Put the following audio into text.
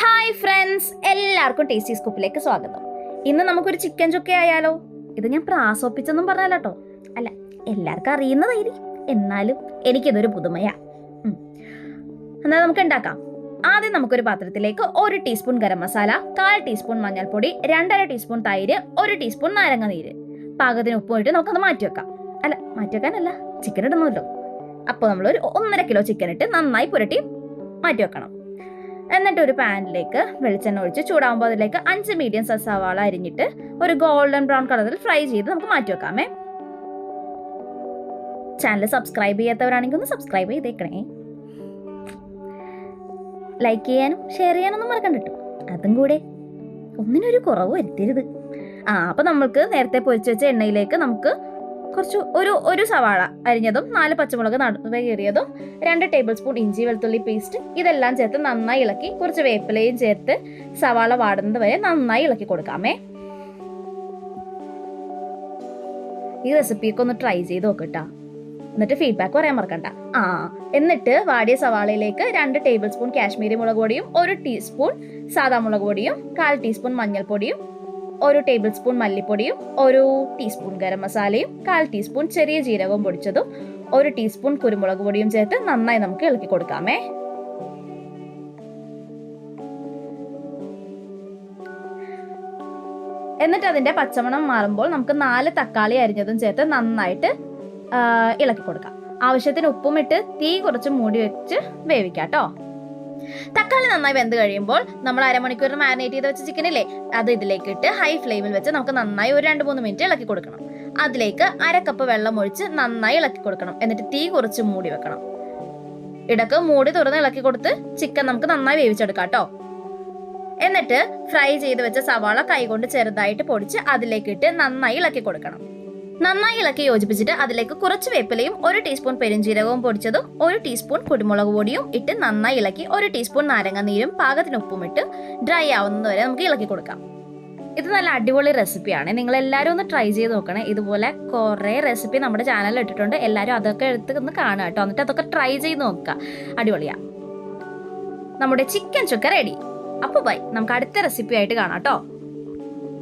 Hi friends എല്ലാവർക്കും tasty സ്കൂപ്പിലേക്ക് സ്വാഗതം. ഇന്ന് നമുക്കൊരു ചിക്കൻ ചുക്ക ആയാലോ? ഇത് ഞാൻ പ്രാസോപ്പിച്ചെന്നും പറഞ്ഞാലോ കേട്ടോ അല്ല എല്ലാവർക്കും അറിയുന്നതായിരിക്കും. എന്നാലും എനിക്കിതൊരു പുതുമയാ. എന്നാൽ നമുക്ക് ഉണ്ടാക്കാം ആദ്യം നമുക്കൊരു പാത്രത്തിലേക്ക് ഒരു ടീസ്പൂൺ ഗരം മസാല കാൽ ടീസ്പൂൺ മഞ്ഞൾപ്പൊടി രണ്ടര ടീസ്പൂൺ തൈര് ഒരു ടീസ്പൂൺ നാരങ്ങ നീര്. പാകത്തിന് ഉപ്പ് ഇട്ട് നമുക്കത് മാറ്റി വെക്കാം. അല്ല മാറ്റി വെക്കാനല്ല ചിക്കൻ ഇടണമല്ലോ അപ്പോൾ നമ്മൾ ഒരു ഒന്നര കിലോ ചിക്കൻ ഇട്ട് നന്നായി പുരട്ടി മാറ്റി വെക്കണം. എന്നിട്ട് ഒരു പാനിലേക്ക് വെളിച്ചെണ്ണ ഒഴിച്ച് ചൂടാകുമ്പോൾ അതിലേക്ക് അഞ്ച് മീഡിയം സൈസ് സവാള അരിഞ്ഞിട്ട് ഒരു ഗോൾഡൻ ബ്രൗൺ കളറിൽ ഫ്രൈ ചെയ്ത് നമുക്ക് മാറ്റി വെക്കാമേ. ചാനൽ സബ്സ്ക്രൈബ് ചെയ്യാത്തവരാണെങ്കിൽ ഒന്ന് സബ്സ്ക്രൈബ് ചെയ്തേക്കണേ. ലൈക്ക് ചെയ്യാനും ഷെയർ ചെയ്യാനൊന്നും മറക്കണ്ട അതും കൂടെ ഒന്നിനൊരു കുറവ് വരുത്തരുത്. ആ അപ്പം നമ്മൾക്ക് നേരത്തെ പൊരിച്ചു വെച്ച എണ്ണയിലേക്ക് നമുക്ക് കുറച്ച് ഒരു ഒരു സവാള അരിഞ്ഞതും നാല് പച്ചമുളക് നടുവേറിയതും രണ്ട് ടേബിൾ സ്പൂൺ ഇഞ്ചി വെളുത്തുള്ളി പേസ്റ്റ് ഇതെല്ലാം ചേർത്ത് നന്നായി ഇളക്കി കുറച്ച് വേപ്പിലയും ചേർത്ത് സവാള വാടുന്നത് വരെ നന്നായി ഇളക്കി കൊടുക്കാമേ. ഈ റെസിപ്പിയൊക്കെ ഒന്ന് ട്രൈ ചെയ്ത് നോക്കട്ടാ എന്നിട്ട് ഫീഡ്ബാക്ക് പറയാൻ മറക്കണ്ട. ആ എന്നിട്ട് വാടിയ സവാളയിലേക്ക് രണ്ട് ടേബിൾ സ്പൂൺ കാശ്മീരി മുളക് പൊടിയും ഒരു ടീസ്പൂൺ സാദാ മുളക് പൊടിയും കാൽ ടീസ്പൂൺ മഞ്ഞൾപ്പൊടിയും ഒരു ടേബിൾ സ്പൂൺ മല്ലിപ്പൊടിയും ഒരു ടീസ്പൂൺ ഗരം മസാലയും കാൽ ടീസ്പൂൺ ചെറിയ ജീരകവും പൊടിച്ചതും ഒരു ടീസ്പൂൺ കുരുമുളക് പൊടിയും ചേർത്ത് നന്നായി നമുക്ക് ഇളക്കി കൊടുക്കാമേ. എന്നിട്ട് അതിന്റെ പച്ചമണം മാറുമ്പോൾ നമുക്ക് നാല് തക്കാളി അരിഞ്ഞതും ചേർത്ത് നന്നായിട്ട് ഇളക്കി കൊടുക്കാം. ആവശ്യത്തിന് ഉപ്പും ഇട്ട് തീ കുറച്ച് മൂടി വെച്ച് വേവിക്കാം കേട്ടോ. തക്കാളി നന്നായി വെന്ത് കഴിയുമ്പോൾ നമ്മൾ അരമണിക്കൂർ മാരിനേറ്റ് ചെയ്ത് വെച്ച ചിക്കൻ അല്ലേ അത് ഇതിലേക്ക് ഇട്ട് ഹൈ ഫ്ലെയിമിൽ വെച്ച് നമുക്ക് നന്നായി ഒരു രണ്ട് മൂന്ന് മിനിറ്റ് ഇളക്കി കൊടുക്കണം. അതിലേക്ക് അര കപ്പ് വെള്ളം ഒഴിച്ച് നന്നായി ഇളക്കി കൊടുക്കണം. എന്നിട്ട് തീ കുറച്ച് മൂടി വെക്കണം. ഇടയ്ക്ക് മൂടി തുറന്ന് ഇളക്കി കൊടുത്ത് ചിക്കൻ നമുക്ക് നന്നായി വേവിച്ചെടുക്കാം കേട്ടോ. എന്നിട്ട് ഫ്രൈ ചെയ്ത് വെച്ച സവാള കൈകൊണ്ട് ചെറുതായിട്ട് പൊടിച്ച് അതിലേക്ക് ഇട്ട് നന്നായി ഇളക്കി കൊടുക്കണം. നന്നായി ഇളക്കി യോജിപ്പിച്ചിട്ട് അതിലേക്ക് കുറച്ച് വേപ്പിലയും ഒരു ടീസ്പൂൺ പെരുംജീരകവും പൊടിച്ചതും ഒരു ടീസ്പൂൺ കുരുമുളക് പൊടിയും ഇട്ട് നന്നായി ഇളക്കി ഒരു ടീസ്പൂൺ നാരങ്ങ നീരും പാകത്തിന് ഉപ്പും ഇട്ട് ഡ്രൈ ആവുന്നതുവരെ നമുക്ക് ഇളക്കി കൊടുക്കാം. ഇത് നല്ല അടിപൊളി റെസിപ്പിയാണ് നിങ്ങൾ എല്ലാവരും ഒന്ന് ട്രൈ ചെയ്ത് നോക്കണേ. ഇതുപോലെ കുറേ റെസിപ്പി നമ്മുടെ ചാനലിൽ ഇട്ടിട്ടുണ്ട്. എല്ലാവരും അതൊക്കെ എടുത്ത് ഒന്ന് കാണുക കേട്ടോ. എന്നിട്ട് അതൊക്കെ ട്രൈ ചെയ്ത് നോക്കുക. അടിപൊളിയാ. നമ്മുടെ ചിക്കൻ ചുക്ക റെഡി അപ്പോൾ ബൈ നമുക്ക് അടുത്ത റെസിപ്പി ആയിട്ട് കാണാം കേട്ടോ.